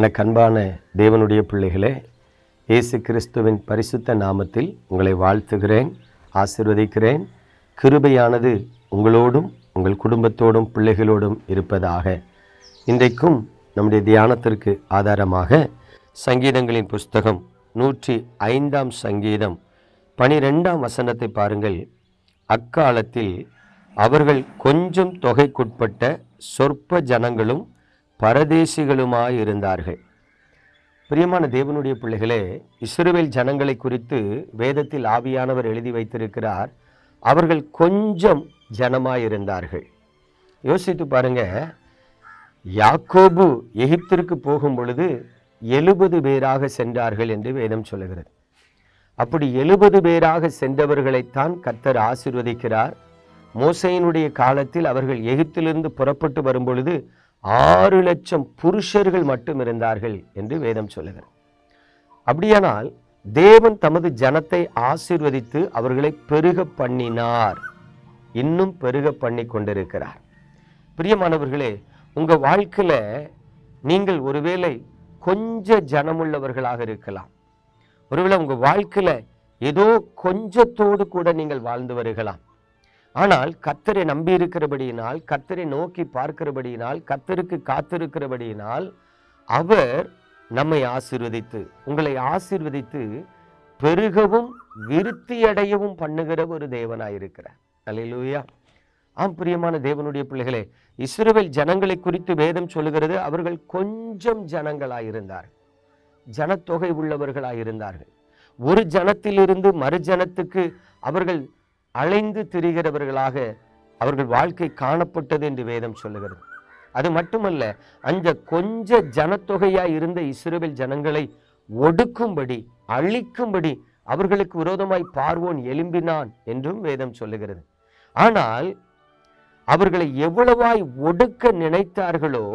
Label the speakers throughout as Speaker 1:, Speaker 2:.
Speaker 1: எனக்கு அன்பான தேவனுடைய பிள்ளைகளே இயேசு கிறிஸ்துவின் பரிசுத்த நாமத்தில் உங்களை வாழ்த்துகிறேன் ஆசிர்வதிக்கிறேன். கிருபையானது உங்களோடும் உங்கள் குடும்பத்தோடும் பிள்ளைகளோடும் இருப்பதாக. இன்றைக்கும் நம்முடைய தியானத்திற்கு ஆதாரமாக சங்கீதங்களின் புஸ்தகம் நூற்றி ஐந்தாம் சங்கீதம் பனிரெண்டாம் வசனத்தை பாருங்கள். அக்காலத்தில் அவர்கள் கொஞ்சம் தொகைக்குட்பட்ட சொற்ப ஜனங்களும் பரதேசிகளுமாயிருந்தார்கள். பிரியமான தேவனுடைய பிள்ளைகளே இஸ்ரேல் ஜனங்களை குறித்து வேதத்தில் ஆவியானவர் எழுதி வைத்திருக்கிறார். அவர்கள் கொஞ்சம் ஜனமாயிருந்தார்கள். யோசித்து பாருங்க யாக்கோபு எகிப்திற்கு போகும் பொழுது எழுபது பேராக சென்றார்கள் என்று வேதம் சொல்லுகிறது. அப்படி எழுபது பேராக சென்றவர்களைத்தான் கர்த்தர் ஆசிர்வதிக்கிறார். மோசையினுடைய காலத்தில் அவர்கள் எகிப்திலிருந்து புறப்பட்டு வரும்பொழுது ஆறு லட்சம் புருஷர்கள் மட்டும் இருந்தார்கள் என்று வேதம் சொல்லுகிறது. அப்படியானால் தேவன் தமது ஜனத்தை ஆசீர்வதித்து அவர்களை பெருக பண்ணினார். இன்னும் பெருக பண்ணி கொண்டிருக்கிறார். பிரியமானவர்களே உங்கள் வாழ்க்கையில் நீங்கள் ஒருவேளை கொஞ்ச ஜனமுள்ளவர்களாக இருக்கலாம். ஒருவேளை உங்கள் வாழ்க்கையில் ஏதோ கொஞ்சத்தோடு கூட நீங்கள் வாழ்ந்து வருகலாம். ஆனால் கத்தரை நம்பி இருக்கிறபடியினால் கத்தரை நோக்கி பார்க்கிறபடியினால் கத்தருக்கு காத்திருக்கிறபடியினால் அவர் நம்மை ஆசிர்வதித்து உங்களை ஆசிர்வதித்து பெருகவும் விருத்தியடையவும் பண்ணுகிற ஒரு தேவனாயிருக்கிறார். அலையிலூயா ஆம் பிரியமான தேவனுடைய பிள்ளைகளே இஸ்ரேல் ஜனங்களை குறித்து வேதம் சொல்லுகிறது அவர்கள் கொஞ்சம் ஜனங்களாயிருந்தார்கள். ஜனத்தொகை உள்ளவர்களாயிருந்தார்கள். ஒரு ஜனத்திலிருந்து மறு ஜனத்துக்கு அவர்கள் அலைந்து திரிகிறவர்களாக அவர்கள் வாழ்க்கை காணப்பட்டது என்று வேதம் சொல்லுகிறது. அது மட்டுமல்ல அந்த கொஞ்ச ஜனத்தொகையாக இருந்த இஸ்ரவேல் ஜனங்களை ஒடுக்கும்படி அழிக்கும்படி அவர்களுக்கு விரோதமாய் பார்வோன் எழும்பினான் என்றும் வேதம் சொல்லுகிறது. ஆனால் அவர்களை எவ்வளவாய் ஒடுக்க நினைத்தார்களோ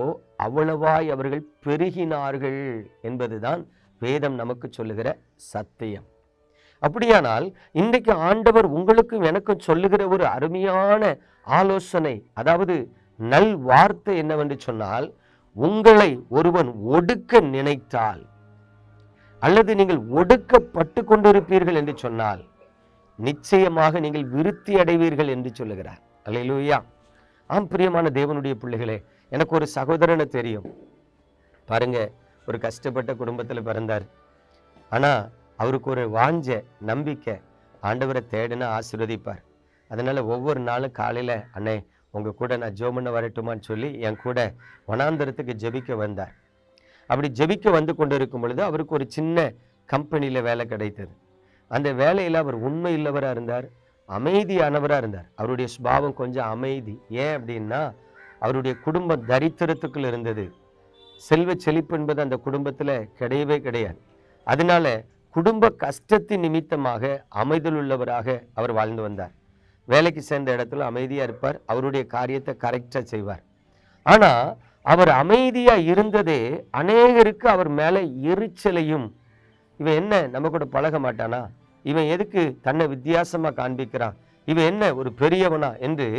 Speaker 1: அவ்வளவாய் அவர்கள் பெருகினார்கள் என்பதுதான் வேதம் நமக்கு சொல்லுகிற சத்தியம். அப்படியானால் இன்றைக்கு ஆண்டவர் உங்களுக்கும் எனக்கும் சொல்லுகிற ஒரு அருமையான ஆலோசனை அதாவது நல் வார்த்தை என்னவென்று சொன்னால் உங்களை ஒருவன் ஒடுக்க நினைத்தால் அல்லது நீங்கள் ஒடுக்கப்பட்டு கொண்டிருப்பீர்கள் என்று சொன்னால் நிச்சயமாக நீங்கள் விருத்தி அடைவீர்கள் என்று சொல்லுகிறார். அல்லையிலூயா ஆம் பிரியமான தேவனுடைய பிள்ளைகளே எனக்கு ஒரு சகோதரனை தெரியும். பாருங்க ஒரு கஷ்டப்பட்ட குடும்பத்தில் பிறந்தார். ஆனா அவருக்கு ஒரு வாஞ்ச நம்பிக்கை. ஆண்டவரை தேடினா ஆசீர்வதிப்பார். அதனால் ஒவ்வொரு நாளும் காலையில் அண்ணே உங்க கூட நான் ஜோமண்ண வரட்டுமான்னு சொல்லி என் கூட வனாந்தரத்துக்கு ஜெபிக்க வந்தார். அப்படி ஜெபிக்க வந்து கொண்டிருக்கும் பொழுது அவருக்கு ஒரு சின்ன கம்பெனியில் வேலை கிடைத்தது. அந்த வேலையில் அவர் உண்மை இருந்தார் அமைதியானவராக இருந்தார். அவருடைய சுபாவம் கொஞ்சம் அமைதி. ஏன் அப்படின்னா அவருடைய குடும்பம் தரித்திரத்துக்குள் இருந்தது. செல்வ செழிப்பு என்பது அந்த குடும்பத்தில் கிடையவே கிடையாது. அதனால குடும்ப கஷ்டத்தின் நிமித்தமாக அமைதல் உள்ளவராக அவர் வாழ்ந்து வந்தார். வேலைக்கு சேர்ந்த இடத்துல அமைதியாக இருப்பார். அவருடைய காரியத்தை கரெக்டாக செய்வார். ஆனால் அவர் அமைதியாக இருந்ததே அநேகருக்கு அவர் மேலே எரிச்சலையும் இவன் என்ன நம்ம கூட பழக மாட்டானா? இவன் எதுக்கு தன்னை வித்தியாசமாக காண்பிக்கிறான்? இவன் என்ன ஒரு பெரியவனா? என்று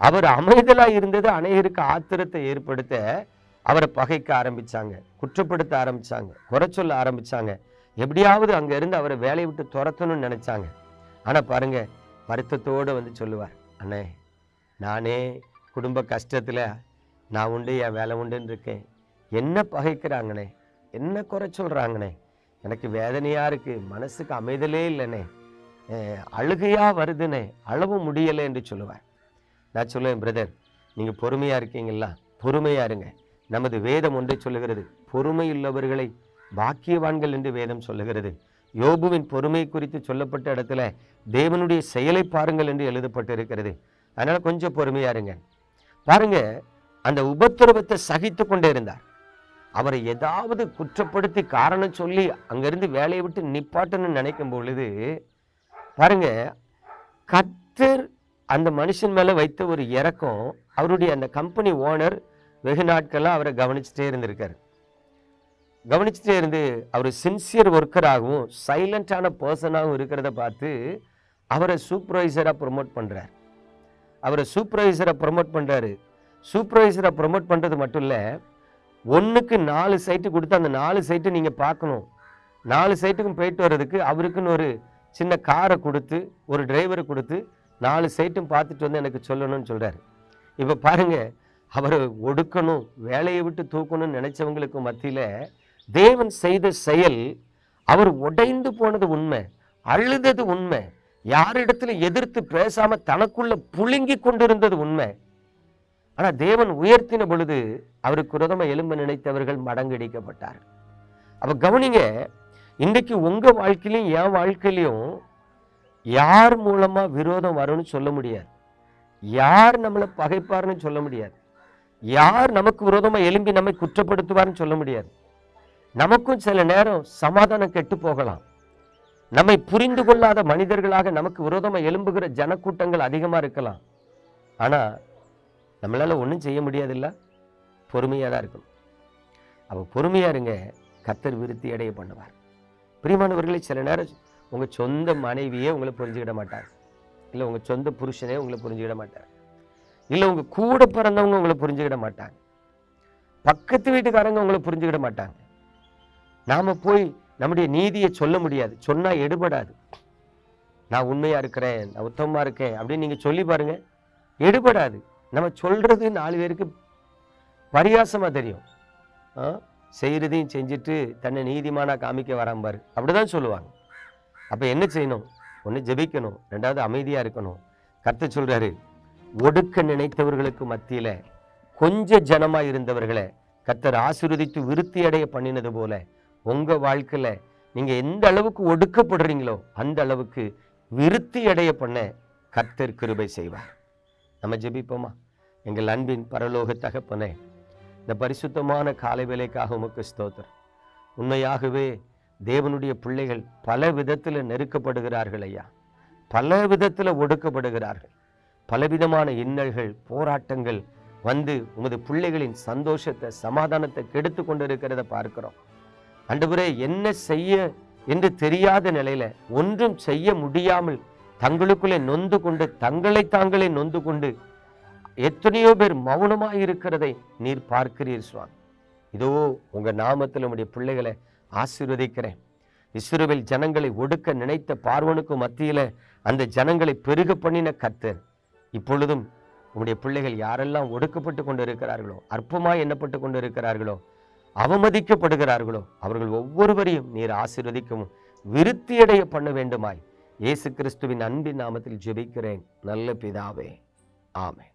Speaker 1: அவர் அமைதலாக இருந்தது அநேகருக்கு ஆத்திரத்தை ஏற்படுத்த அவரை பகைக்க ஆரம்பிச்சாங்க. குற்றப்படுத்த ஆரம்பிச்சாங்க. குறை சொல்ல ஆரம்பிச்சாங்க. எப்படியாவது அங்கே இருந்து அவரை வேலையை விட்டு துரத்தணும்னு நினச்சாங்க. ஆனால் பாருங்கள் வருத்தத்தோடு வந்து சொல்லுவார் அண்ணே நானே குடும்ப கஷ்டத்தில் நான் உண்டு என் வேலை உண்டுன்னு இருக்கேன். என்ன பகைக்கிறாங்கண்ணே? என்ன குறை சொல்கிறாங்கண்ணே எனக்கு வேதனையாக இருக்குது மனசுக்கு அமைதலே இல்லைண்ணே. அழுகையாக வருதுண்ணே அளவும் முடியலை என்று சொல்லுவார். நான் சொல்லுவேன் பிரதர் நீங்கள் பொறுமையாக இருக்கீங்களா? பொறுமையா இருங்க. நமது வேதம் ஒன்றை சொல்லுகிறது பொறுமை உள்ளவர்களை பாக்கியவான்கள் என்று வேதம் சொல்லுகிறது. யோபுவின் பொறுமை குறித்து சொல்லப்பட்ட இடத்துல தேவனுடைய செயலை பாருங்கள் என்று எழுதப்பட்டு இருக்கிறது அதனால் கொஞ்சம் பொறுமையா இருங்க. பாருங்க அந்த உபத்திரவத்தை சகித்து கொண்டே இருந்தார். அவரை ஏதாவது குற்றப்படுத்தி காரணம் சொல்லி அங்கேருந்து வேலையை விட்டு நிப்பாட்டணும்னு நினைக்கும் பொழுது பாருங்க கத்தர் அந்த மனுஷன் மேலே வைத்த ஒரு இறக்கம் அவருடைய அந்த கம்பெனி ஓனர் வெகு நாட்களா அவரை கவனிச்சுட்டே இருந்திருக்காரு. கவனிச்சுட்டே இருந்து அவர் சின்சியர் ஒர்க்கராகவும் சைலண்டான பர்சனாகவும் இருக்கிறத பார்த்து அவரை சூப்பர்வைசராக ப்ரொமோட் பண்ணுறார் அவரை சூப்பர்வைசரை ப்ரொமோட் பண்ணுறாரு சூப்பர்வைசரை ப்ரொமோட் பண்ணுறது மட்டும் இல்லை ஒன்றுக்கு நாலு சைட்டு கொடுத்து அந்த நாலு சைட்டு நீங்கள் பார்க்கணும். நாலு சைட்டுக்கும் போயிட்டு வர்றதுக்கு அவருக்குன்னு ஒரு சின்ன காரை கொடுத்து ஒரு டிரைவரை கொடுத்து நாலு சைட்டும் பார்த்துட்டு வந்து எனக்கு சொல்லணும்னு சொல்கிறாரு இப்போ பாருங்கள் அவரை ஒடுக்கணும் வேலையை விட்டு தூக்கணும்னு நினச்சவங்களுக்கு மத்தியில் தேவன் செய்த செயல் அவர் உடைந்து போனது உண்மை அழுதது உண்மை யாரிடத்துல எதிர்த்து பேசாம தனக்குள்ள புழுங்கி கொண்டிருந்தது உண்மை. ஆனா தேவன் உயர்த்தின பொழுது அவருக்கு விரோதமா எலும்ப நினைத்தவர்கள் மடங்கடிக்கப்பட்டார் அப்ப கவனிங்க இன்றைக்கு உங்க வாழ்க்கையிலையும் என் வாழ்க்கையிலையும் யார் மூலமா விரோதம் வரும்னு சொல்ல முடியாது. யார் நம்மளை பகைப்பார்னு சொல்ல முடியாது. யார் நமக்கு விரோதமா எழும்பி நம்மை குற்றப்படுத்துவார்னு சொல்ல முடியாது. நமக்கும் சில நேரம் சமாதானம் கெட்டு போகலாம். நம்மை புரிந்து கொள்ளாத மனிதர்களாக நமக்கு விரோதமாக எழும்புகிற ஜனக்கூட்டங்கள் அதிகமாக இருக்கலாம். ஆனால் நம்மளால் ஒன்றும் செய்ய முடியாதுல்ல? பொறுமையாக தான் இருக்கணும். அப்போ பொறுமையாக இருங்க. கத்தர் விருத்தி அடைய பண்ணுவார். பிரியமானவர்களே சில நேரம் உங்கள் சொந்த மனைவியே உங்களை புரிஞ்சுக்கிட மாட்டார். இல்லை உங்கள் சொந்த புருஷனே உங்களை புரிஞ்சுக்கிட மாட்டார். இல்லை உங்கள் கூட பிறந்தவங்க உங்களை புரிஞ்சுக்கிட மாட்டாங்க. பக்கத்து வீட்டுக்காரங்க உங்களை புரிஞ்சுக்கிட மாட்டாங்க. நாம் போய் நம்முடைய நீதியை சொல்ல முடியாது. சொன்னால் எடுபடாது. நான் உண்மையாக இருக்கிறேன் நான் உத்தமமாக இருக்கேன் அப்படின்னு நீங்கள் சொல்லி பாருங்கள் எடுபடாது. நம்ம சொல்கிறது நாலு பேருக்கு பரியாசமா தெரியும். ஆ? செஞ்சுட்டு தன்னை நீதிமானாக காமிக்க வராம்பார் அப்படி அப்படிதான் சொல்லுவாங்க. அப்போ என்ன செய்யணும்? ஒன்று ஜெபிக்கணும். ரெண்டாவது அமைதியாக இருக்கணும். கருத்து சொல்கிறாரு ஒடுக்க நினைத்தவர்களுக்கு மத்தியில் கொஞ்ச ஜனமாக இருந்தவர்களை கத்தர் ஆசிர்வதித்து விருத்தி அடைய பண்ணினது போல உங்க வாழ்க்கையில நீங்க எந்த அளவுக்கு ஒடுக்கப்படுறீங்களோ அந்த அளவுக்கு விருத்தி அடைய பண்ண கர்த்தர் கிருபை செய்வார். நம்ம ஜெபிப்போமா? எங்கள் அன்பின் பரலோக தகப்பனே இந்த பரிசுத்தமான காலை வேலைக்காக உமக்கு ஸ்தோத்திரம். உண்மையாகவே தேவனுடைய பிள்ளைகள் பல விதத்தில் நெருக்கப்படுகிறார்கள் ஐயா. பல விதத்தில் ஒடுக்கப்படுகிறார்கள். பலவிதமான இன்னல்கள் போராட்டங்கள் வந்து உமது பிள்ளைகளின் சந்தோஷத்தை சமாதானத்தை கெடுத்து கொண்டிருக்கிறத பார்க்கிறோம். ஆண்டவரே என்ன செய்ய என்று தெரியாத நிலையில ஒன்றும் செய்ய முடியாமல் தங்களுக்குள்ளே நொந்து கொண்டு தங்களை தாங்களே நொந்து கொண்டு எத்தனையோ பேர் மௌனமாக இருக்கிறதை நீர் பார்க்கிறீர் சுவாமி. இதோ உங்கள் நாமத்தில் உம்முடைய பிள்ளைகளை ஆசீர்வதிக்கிறேன். இஸ்ரோவில் ஜனங்களை ஒடுக்க நினைத்த பார்வனுக்கு மத்தியில் அந்த ஜனங்களை பெருக பண்ணின கத்தர் இப்பொழுதும் உங்களுடைய பிள்ளைகள் யாரெல்லாம் ஒடுக்கப்பட்டு கொண்டு இருக்கிறார்களோ அற்பமாக எண்ணப்பட்டு கொண்டு இருக்கிறார்களோ அவமதிக்கப்படுகிறார்களோ அவர்கள் ஒவ்வொருவரையும் நீர் ஆசீர்வதிக்கவும் விருத்தியடைய பண்ண வேண்டுமாய். இயேசு கிறிஸ்துவின் அன்பின் நாமத்தில் ஜெபிக்கிறேன். நல்ல பிதாவே. ஆமே